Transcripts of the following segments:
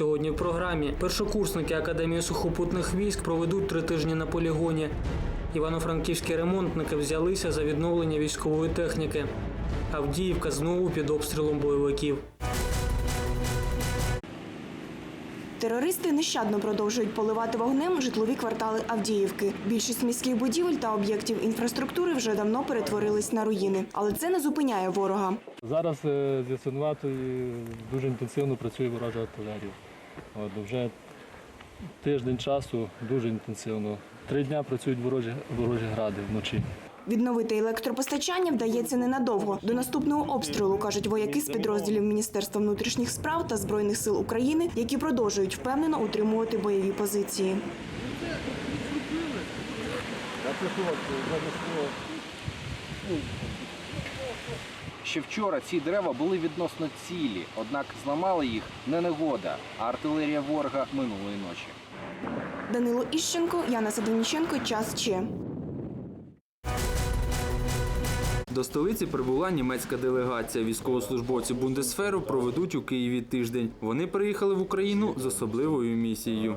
Сьогодні в програмі першокурсники Академії сухопутних військ проведуть три тижні на полігоні. Івано-франківські ремонтники взялися за відновлення військової техніки. Авдіївка знову під обстрілом бойовиків. Терористи нещадно продовжують поливати вогнем житлові квартали Авдіївки. Більшість міських будівель та об'єктів інфраструктури вже давно перетворились на руїни, але це не зупиняє ворога. Зараз е, з дуже інтенсивно працює ворожа артилерія. От, вже тиждень часу дуже інтенсивно. Три дні працюють ворожі, ворожі гради вночі. Відновити електропостачання вдається ненадовго. До наступного обстрілу кажуть вояки з підрозділів Міністерства внутрішніх справ та збройних сил України, які продовжують впевнено утримувати бойові позиції. Ще вчора ці дерева були відносно цілі, однак зламала їх не негода, а артилерія ворога минулої ночі. Данило Іщенко, Яна Садовніченко. Час ще. До столиці прибула німецька делегація. Військовослужбовці Бундесферу проведуть у Києві тиждень. Вони приїхали в Україну з особливою місією.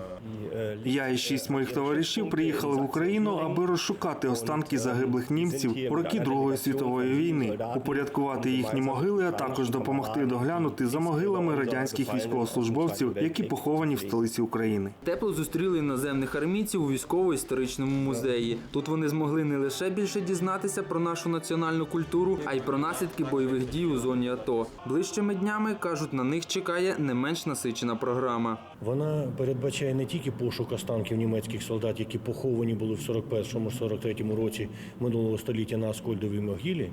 Я і шість моїх товаришів приїхали в Україну, аби розшукати останки загиблих німців у роки Другої світової війни, упорядкувати їхні могили, а також допомогти доглянути за могилами радянських військовослужбовців, які поховані в столиці України. Тепло зустріли іноземних армійців у військово-історичному музеї. Тут вони змогли не лише більше дізнатися про нашу національну культуру, а й про наслідки бойових дій у зоні АТО. Ближчими днями кажуть, на них чекає не менш насичена програма. Вона передбачає не тільки пошук останків німецьких солдат, які поховані були в 41-43 році минулого століття на Аскольдовій могилі,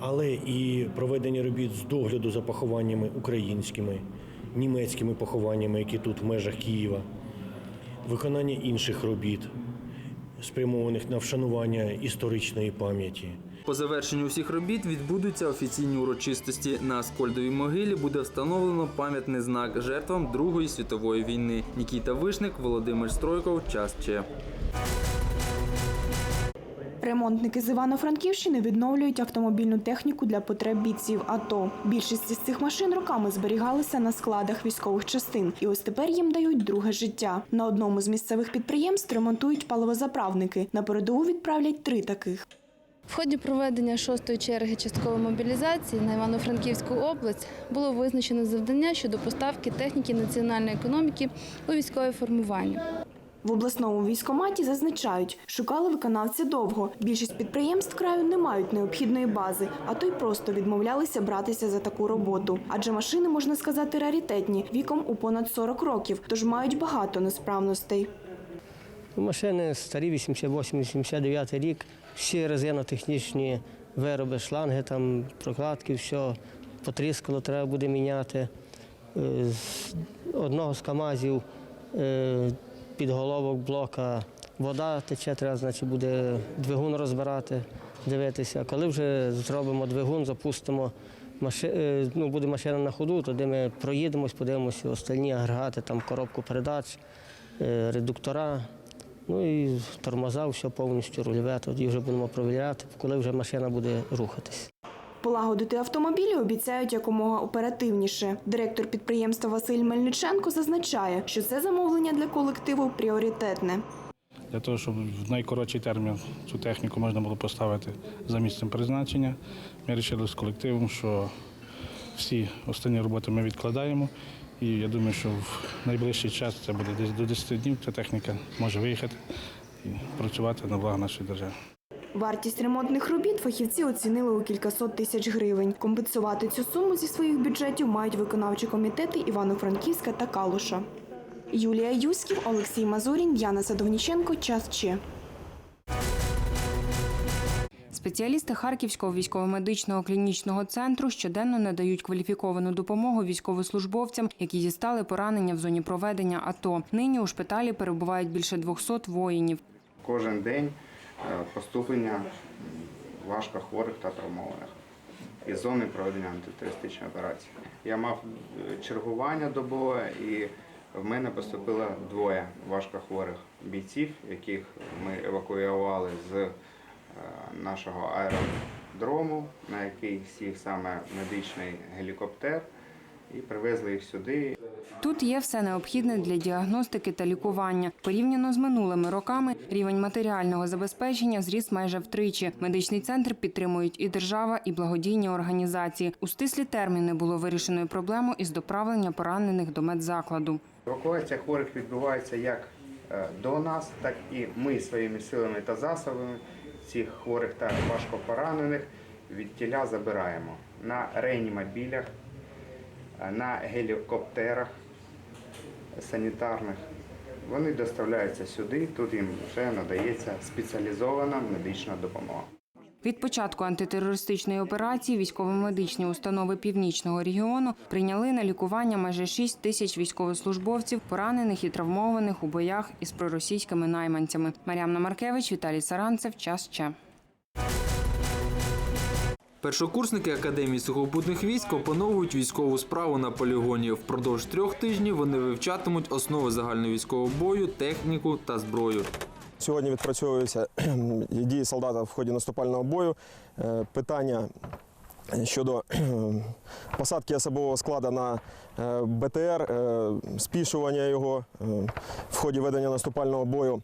але і проведення робіт з догляду за похованнями українськими, німецькими похованнями, які тут в межах Києва, виконання інших робіт, спрямованих на вшанування історичної пам'яті. По завершенню всіх робіт відбудуться офіційні урочистості. На Аскольдовій могилі буде встановлено пам'ятний знак жертвам Другої світової війни. Нікіта Вишник, Володимир Стройков. Час Че. Ремонтники з Івано-Франківщини відновлюють автомобільну техніку для потреб бійців АТО. Більшість із цих машин роками зберігалися на складах військових частин, і ось тепер їм дають друге життя. На одному з місцевих підприємств ремонтують паливозаправники. На передову відправлять три таких. В ході проведення шостої черги часткової мобілізації на Івано-Франківську область було визначено завдання щодо поставки техніки національної економіки у військове формування. В обласному військоматі зазначають, шукали виконавця довго. Більшість підприємств краю не мають необхідної бази, а то й просто відмовлялися братися за таку роботу. Адже машини, можна сказати, раритетні, віком у понад 40 років, тож мають багато несправностей. Машини старі, 88-89 рік, всі резинотехнічні вироби, шланги, там, прокладки, все потріскало, треба буде міняти. Е, З одного з КАМАЗів е, підголовок блока вода тече, треба, значить, буде двигун розбирати, дивитися. Коли вже зробимо двигун, запустимо, маши... е, ну, буде машина на ходу, тоді ми проїдемось, подивимося остальні агрегати, там коробку передач, е, редуктора. Ну і тормоза, все повністю рульове, тоді вже будемо провіряти, коли вже машина буде рухатись. Полагодити автомобілі обіцяють якомога оперативніше. Директор підприємства Василь Мельниченко зазначає, що це замовлення для колективу пріоритетне. Для того, щоб в найкоротший термін цю техніку можна було поставити за місцем призначення, ми вирішили з колективом, що всі останні роботи ми відкладаємо. І я думаю, що в найближчий час це буде десь до 10 днів. Ця техніка може виїхати і працювати на благо нашої держави. Вартість ремонтних робіт фахівці оцінили у кількасот тисяч гривень. Компенсувати цю суму зі своїх бюджетів мають виконавчі комітети Івано-Франківська та Калуша. Юлія Юськів, Олексій Мазурін, Яна Садовніченко. Час Че. Спеціалісти Харківського військово-медичного клінічного центру щоденно надають кваліфіковану допомогу військовослужбовцям, які дістали поранення в зоні проведення АТО. Нині у шпиталі перебувають більше 200 воїнів. Кожен день поступлення м, важкохворих та травмованих із зони проведення антитерористичної операції. Я мав е, чергування добове і в мене поступило двоє важкохворих бійців, яких ми евакуювали з е, нашого аеродрому, на який сів саме медичний гелікоптер. І привезли їх сюди. Тут є все необхідне для діагностики та лікування. Порівняно з минулими роками рівень матеріального забезпечення зріс майже втричі. Медичний центр підтримують і держава, і благодійні організації. У стислі терміни було вирішено проблему із доправлення поранених до медзакладу. Евакуація хворих відбувається як е, до нас, так і ми своїми силами та засобами цих хворих та важко поранених від тіля забираємо на реанімобілях, на гелікоптерах санітарних. Вони доставляються сюди, тут їм вже надається спеціалізована медична допомога. Від початку антитерористичної операції військово-медичні установи північного регіону прийняли на лікування майже 6 тисяч військовослужбовців, поранених і травмованих у боях із проросійськими найманцями. Мар'яна Маркевич, Віталій Саранцев. Час ще. Першокурсники Академії сухопутних військ опановують військову справу на полігоні. Впродовж трьох тижнів вони вивчатимуть основи загальновійськового бою, техніку та зброю. Сьогодні відпрацьовуються дії солдата в ході наступального бою. Е, Питання щодо посадки особового складу на е, БТР, е, спішування його в ході ведення наступального бою.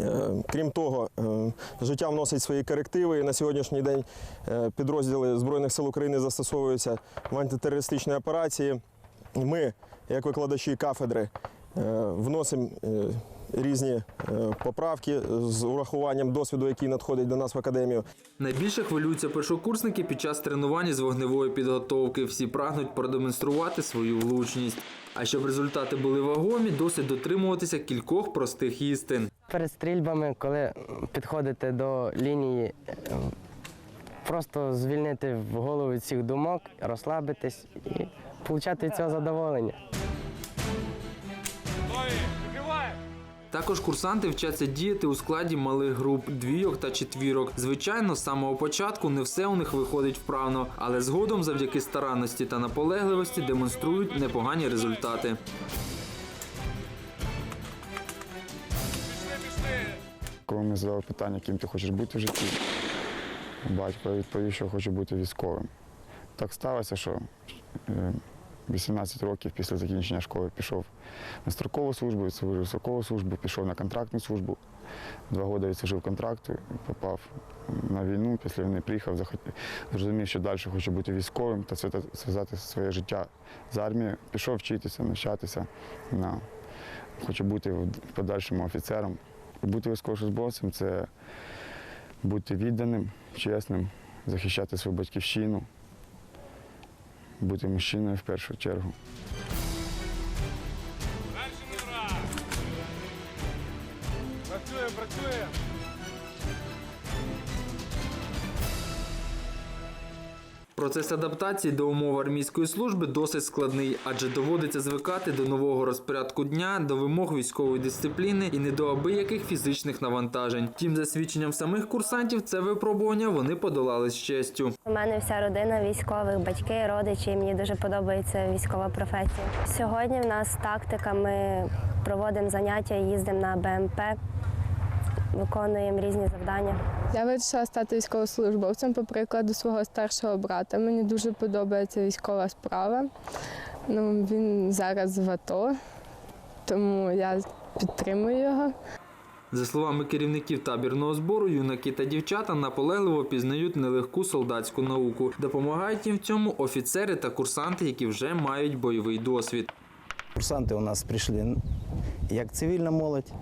Е, Крім того, е, життя вносить свої корективи. На сьогоднішній день е, підрозділи Збройних сил України застосовуються в антитерористичній операції. Ми, як викладачі кафедри, вносимо різні е, поправки з урахуванням досвіду, який надходить до нас в академію. Найбільше хвилюються першокурсники під час тренувань з вогневої підготовки. Всі прагнуть продемонструвати свою влучність. А щоб результати були вагомі, досить дотримуватися кількох простих істин. Перед стрільбами, коли підходите до лінії, е, просто звільнити в голову від всіх думок, розслабитись і отримати від цього задоволення. Також курсанти вчаться діяти у складі малих груп двійок та четвірок. Звичайно, з самого початку не все у них виходить вправно, але згодом, завдяки старанності та наполегливості, демонструють непогані результати. Коли мені задали питання, ким ти хочеш бути в житті, батько відповів, що хочу бути військовим. Так сталося, що е, 18 років після закінчення школи пішов на строкову службу, відслужив строкову службу, пішов на контрактну службу. Два роки відслужив контракту, попав на війну, після війни приїхав, зрозумів, що далі хочу бути військовим та зв'язати своє життя з армією. Пішов вчитися, навчатися. На, хочу бути в подальшому офіцером. Бути військовослужбовцем це бути відданим, чесним, захищати свою батьківщину, бути мужчиною в першу чергу. Процес адаптації до умов армійської служби досить складний, адже доводиться звикати до нового розпорядку дня, до вимог військової дисципліни і не до абияких фізичних навантажень. Тим, за свідченням самих курсантів, це випробування вони подолали з честю. У мене вся родина військових, батьки, родичі. Мені дуже подобається військова професія. Сьогодні в нас тактика. Ми проводимо заняття, їздимо на БМП, виконуємо різні завдання. Я вирішила стати військовослужбовцем по прикладу свого старшого брата. Мені дуже подобається військова справа. Ну, він зараз в АТО, тому я підтримую його. За словами керівників табірного збору, юнаки та дівчата наполегливо пізнають нелегку солдатську науку. Допомагають їм в цьому офіцери та курсанти, які вже мають бойовий досвід. Курсанти у нас прийшли як цивільна молодь,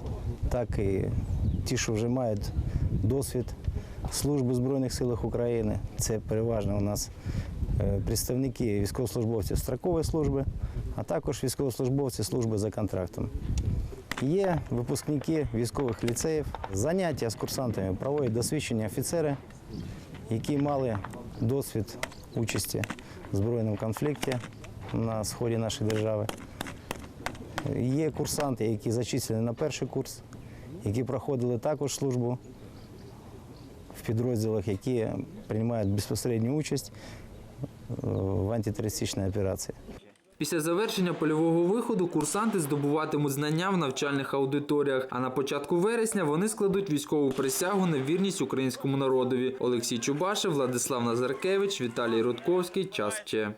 так і ті, що вже мають досвід служби Збройних силах України. Це переважно у нас е, представники військовослужбовців строкової служби, а також військовослужбовці служби за контрактом. Є випускники військових ліцеїв. Заняття з курсантами проводять досвідчені офіцери, які мали досвід участі в збройному конфлікті на сході нашої держави. Є курсанти, які зачислені на перший курс, які проходили також службу підрозділах, які приймають безпосередню участь е, в антитерористичній операції. Після завершення польового виходу курсанти здобуватимуть знання в навчальних аудиторіях. А на початку вересня вони складуть військову присягу на вірність українському народові. Олексій Чубашев, Владислав Назаркевич, Віталій Рудковський. Час ще.